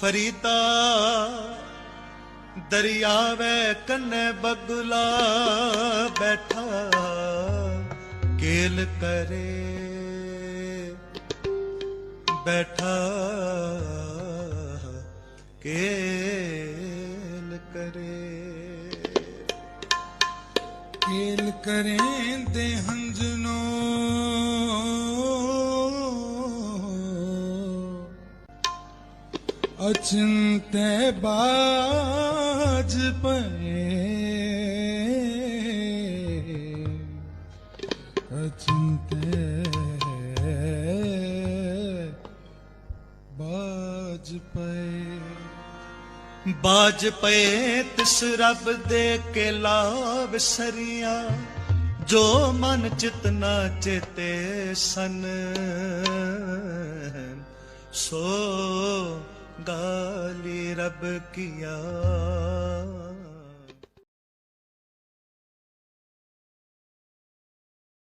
ਫਰੀਦਾ ਦਰਿਆਵੇ ਕੰਨੇ ਬਗਲਾ ਬੈਠਾ ਕੇਲ ਕਰੇ ਬੈਠਾ ਕੇਲ ਕਰੇ ਕੇਲ ਕਰੇ ਤੇ ਹੰਝਨੋ ਅਚਿੰਤੇ ਬਾਜ ਪਏ ਅਚਿੰਤੇ ਬਾਜ ਪਏ ਬਾਜ ਪਏ ਤਿਸ ਰੱਬ ਦੇ ਕੇ ਲਾਭ ਸਰੀਆਂ, ਜੋ ਮਨ ਚਿਤ ਨਾ ਚੇਤੇ ਸਨ। ਸੋ ਗਾਲੀ ਰੱਬ ਕੀਆ।